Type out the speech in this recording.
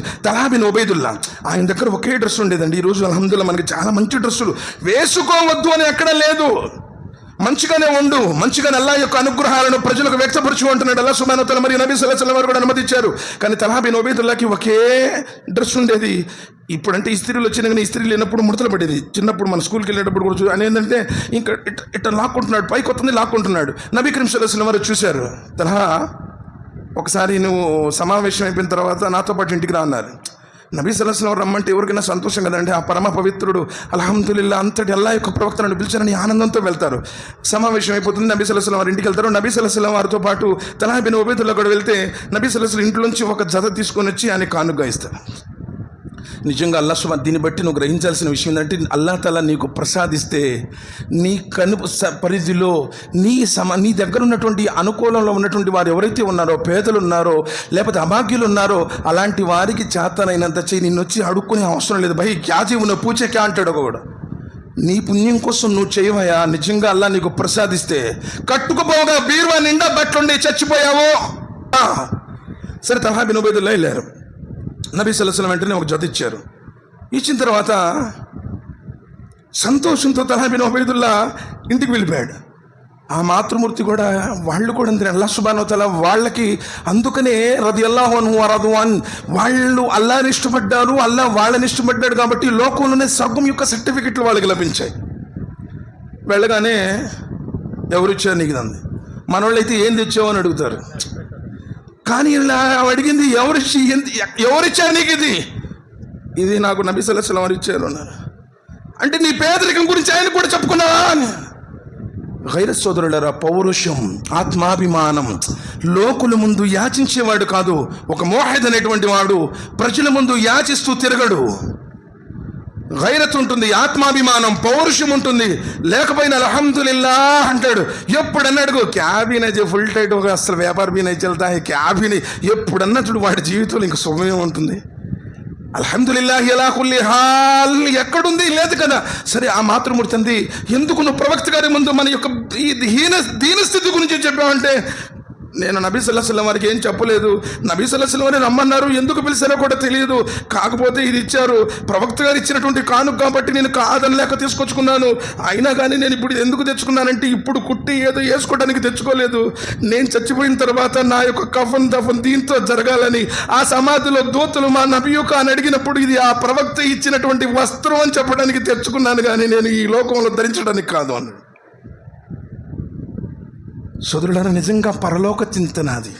తలాబిన్ ఒబైదుల్లా ఆయన దగ్గర ఒకే డ్రెస్ ఉండేదండి. ఈ రోజు అల్హమ్దుల్లా మనకి చాలా మంచి డ్రెస్సులు. వేసుకోవద్దు అని ఎక్కడ లేదు. మంచిగానే ఉండు. మంచిగానే అల్లా యొక్క అనుగ్రహాలను ప్రజలకు వ్యక్తపరచు అంటున్నాడు అల్లా సుమానతల మరియు నబీ సల్లాహం వారు కూడా అనుమతిచ్చారు. కానీ తలాబిన్ ఒబైదుల్లాకి ఒకే డ్రెస్ ఉండేది. ఇప్పుడంటే ఇస్త్రీలు వచ్చిన కానీ ఇస్త్రీ లేనప్పుడు ముడతలు పడేది. చిన్నప్పుడు మన స్కూల్కి వెళ్ళేటప్పుడు కూడా చూ- అని ఏంటంటే ఇంకా ఇట్ట ఇట్ట లాక్కుంటున్నాడు. పైకి వస్తుంది లాక్కుంటున్నాడు. నబీ క్రిమ్ సల్లాహం వారు చూశారు. తలహా ఒకసారి నువ్వు సమావేశం అయిపోయిన తర్వాత నాతో పాటు ఇంటికి రా అన్నారు. నబీ సలస్లం రమ్మంటే ఎవరికైనా సంతోషం కదండి? ఆ పరమ పవిత్రుడు అల్హమ్దుల్లా అంతటి అల్లా యొక్క ప్రవక్తలను పిలిచారని ఆనందంతో వెళ్తారు. సమావేశం అయిపోతుంది నబీ సలస్లం వారి ఇంటికి వెళ్తారు. నబీ సలస్లం వారితో పాటు తలాబిన ఉబేదుల్లో కూడా వెళ్తే నబీ సలస్లం ఇంట్లోంచి ఒక జత తీసుకొని వచ్చి ఆయన కానుగ్గా ఇస్తారు. నిజంగా అల్లా సుమ దీన్ని బట్టి నువ్వు గ్రహించాల్సిన విషయం ఏంటంటే అల్లా తల నీకు ప్రసాదిస్తే నీ కను స- పరిధిలో నీ సమ నీ దగ్గర ఉన్నటువంటి అనుకూలంలో ఉన్నటువంటి వారు ఎవరైతే ఉన్నారో పేదలు ఉన్నారో లేకపోతే అభాగ్యులు ఉన్నారో అలాంటి వారికి చేతనైనంత చేయి నిన్ను వచ్చి అడుక్కునే అవసరం లేదు. భయ క్యా ఉన్న పూచకే అంటాడు ఒకడు? నీ పుణ్యం కోసం నువ్వు చేయవయా? నిజంగా అల్లా నీకు ప్రసాదిస్తే కట్టుకుపోగా బీరువా నిండా బట్లుండి చచ్చిపోయావు? సరే తలహా బినుబేదుల్లా వెళ్ళారు నబీ సలసలం వెంటనే ఒక జత ఇచ్చారు. ఇచ్చిన తర్వాత సంతోషంతో తలహాబిన్ ఒబైదుల్లా ఇంటికి వెళ్ళిపోయాడు. ఆ మాతృమూర్తి కూడా వాళ్ళు కూడా అంతే. అల్లా సుబానో తల వాళ్ళకి అందుకనే రది అల్లాహోన్ వరదువాన్ వాళ్ళు అల్లాని ఇష్టపడ్డారు అల్లా వాళ్ళని ఇష్టపడ్డాడు కాబట్టి లోకంలోనే సగం యొక్క సర్టిఫికెట్లు వాళ్ళకి లభించాయి. వెళ్ళగానే ఎవరిచ్చారు నీకు అంది మనోళ్ళైతే ఏం తెచ్చావు అని అడుగుతారు. కానీ ఇలా అడిగింది ఎవరిచ్చి ఎవరిచ్చారు నీకు ఇది? ఇది నాకు నబీ వారు ఇచ్చారు అన్నారు. అంటే నీ పేదరికం గురించి ఆయన కూడా చెప్పుకున్నావా? అని. గైర సోదరులరా పౌరుషం ఆత్మాభిమానం లోకుల ముందు యాచించేవాడు కాదు ఒక మోహద్ అనేటువంటి వాడు ప్రజల ముందు యాచిస్తూ తిరగడు. గైరత్ ఉంటుంది ఆత్మాభిమానం పౌరుషం ఉంటుంది. లేకపోయినా అలహమ్దుల్లా అంటాడు. ఎప్పుడన్నా అడుగు క్యాబిన్ అయితే ఫుల్ టైట్ ఒక అసలు వ్యాపార బీన్ అయితే వెళ్తా క్యాబిన్ ఎప్పుడన్నా చూడు వాడి జీవితంలో ఇంక శుభమే ఉంటుంది. అల్హమ్దుల్లాహి ఎలా కుల్లి హాల్ ఎక్కడుంది? లేదు కదా. సరే ఆ మాతృమూర్తి అంది ఎందుకు నువ్వు ప్రవక్త గారి ముందు మన యొక్క ఈ దీనస్థితి గురించి చెప్పావంటే నేను నబీ సల్లాహం వారికి ఏం చెప్పలేదు. నబీ సల్లాహం వారిని రమ్మన్నారు ఎందుకు పిలిచారో కూడా తెలియదు. కాకపోతే ఇది ఇచ్చారు. ప్రవక్త గారు ఇచ్చినటువంటి కానుక కాబట్టి నేను కాదని లేక తీసుకొచ్చుకున్నాను. అయినా కానీ నేను ఇప్పుడు ఇది ఎందుకు తెచ్చుకున్నానంటే ఇప్పుడు కుట్టి ఏదో వేసుకోవడానికి తెచ్చుకోలేదు. నేను చచ్చిపోయిన తర్వాత నా యొక్క కఫన్ దఫన్ దీంతో జరగాలని ఆ సమాధిలో దోతులు మా నబీ యొక్క అని అడిగినప్పుడు ఇది ఆ ప్రవక్త ఇచ్చినటువంటి వస్త్రం అని చెప్పడానికి తెచ్చుకున్నాను కానీ నేను ఈ లోకంలో ధరించడానికి కాదు అన్నాడు. సోదరులారా నిజంగా పరలోక చింతన అది